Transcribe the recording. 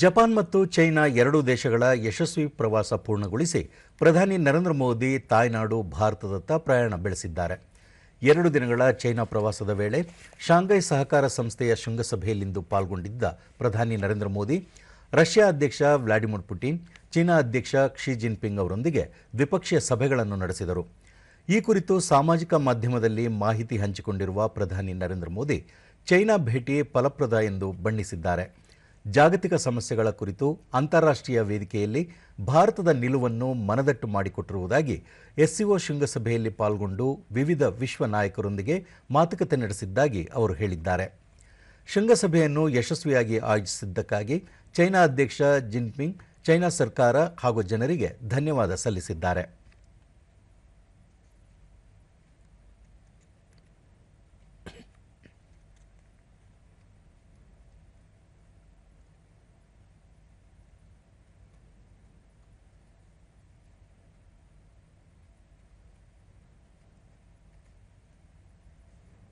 Japan ಮತ್ತು China ಎರಡೂ ದೇಶಗಳ ಯಶಸ್ವಿ ಪ್ರವಾಸ ಪೂರ್ಣಗೊಳಿಸಿ ಪ್ರಧಾನಿ ನರೇಂದ್ರ ಮೋದಿ ತಾಯ್ನಾಡು ಭಾರತದತ್ತ ಪ್ರಯಾಣ ಬೆಳೆಸಿದ್ದಾರೆ. ಎರಡು ದಿನಗಳ ಚೈನಾ ಪ್ರವಾಸದ ವೇಳೆ ಶಾಂಘೈ ಸಹಕಾರ ಸಂಸ್ಥೆಯ ಶೃಂಗಸಭೆಯಲ್ಲಿಂದು ಪಾಲ್ಗೊಂಡಿದ್ದ ಪ್ರಧಾನಿ ನರೇಂದ್ರ ಮೋದಿ, ರಷ್ಯಾ ಅಧ್ಯಕ್ಷ ವ್ಲಾಡಿಮಿರ್ ಪುಟಿನ್, ಚೀನಾ ಅಧ್ಯಕ್ಷ ಕ್ಷಿ ಜಿನ್ಪಿಂಗ್ ಅವರೊಂದಿಗೆ ದ್ವಿಪಕ್ಷೀಯ ಸಭೆಗಳನ್ನು ನಡೆಸಿದರು. ಈ ಕುರಿತು ಸಾಮಾಜಿಕ ಮಾಧ್ಯಮದಲ್ಲಿ ಮಾಹಿತಿ ಹಂಚಿಕೊಂಡಿರುವ ಪ್ರಧಾನಿ ನರೇಂದ್ರ ಮೋದಿ, ಚೈನಾ ಭೇಟಿ ಫಲಪ್ರದ ಎಂದು ಬಣ್ಣಿಸಿದ್ದಾರೆ. ಜಾಗತಿಕ ಸಮಸ್ಯೆಗಳ ಕುರಿತು ಅಂತಾರಾಷ್ಟ್ರೀಯ ವೇದಿಕೆಯಲ್ಲಿ ಭಾರತದ ನಿಲುವನ್ನು ಮನದಟ್ಟು ಮಾಡಿಕೊಟ್ಟಿರುವುದಾಗಿ ಎಸ್ಸಿಒ ಶೃಂಗಸಭೆಯಲ್ಲಿ ಪಾಲ್ಗೊಂಡು ವಿವಿಧ ವಿಶ್ವ ನಾಯಕರೊಂದಿಗೆ ಮಾತುಕತೆ ನಡೆಸಿದ್ದಾಗಿ ಅವರು ಹೇಳಿದ್ದಾರೆ. ಶೃಂಗಸಭೆಯನ್ನು ಯಶಸ್ವಿಯಾಗಿ ಆಯೋಜಿಸಿದ್ದಕ್ಕಾಗಿ ಚೈನಾ ಅಧ್ಯಕ್ಷ ಜಿನ್ಪಿಂಗ್, ಚೈನಾ ಸರ್ಕಾರ ಹಾಗೂ ಜನರಿಗೆ ಧನ್ಯವಾದ ಸಲ್ಲಿಸಿದ್ದಾರೆ.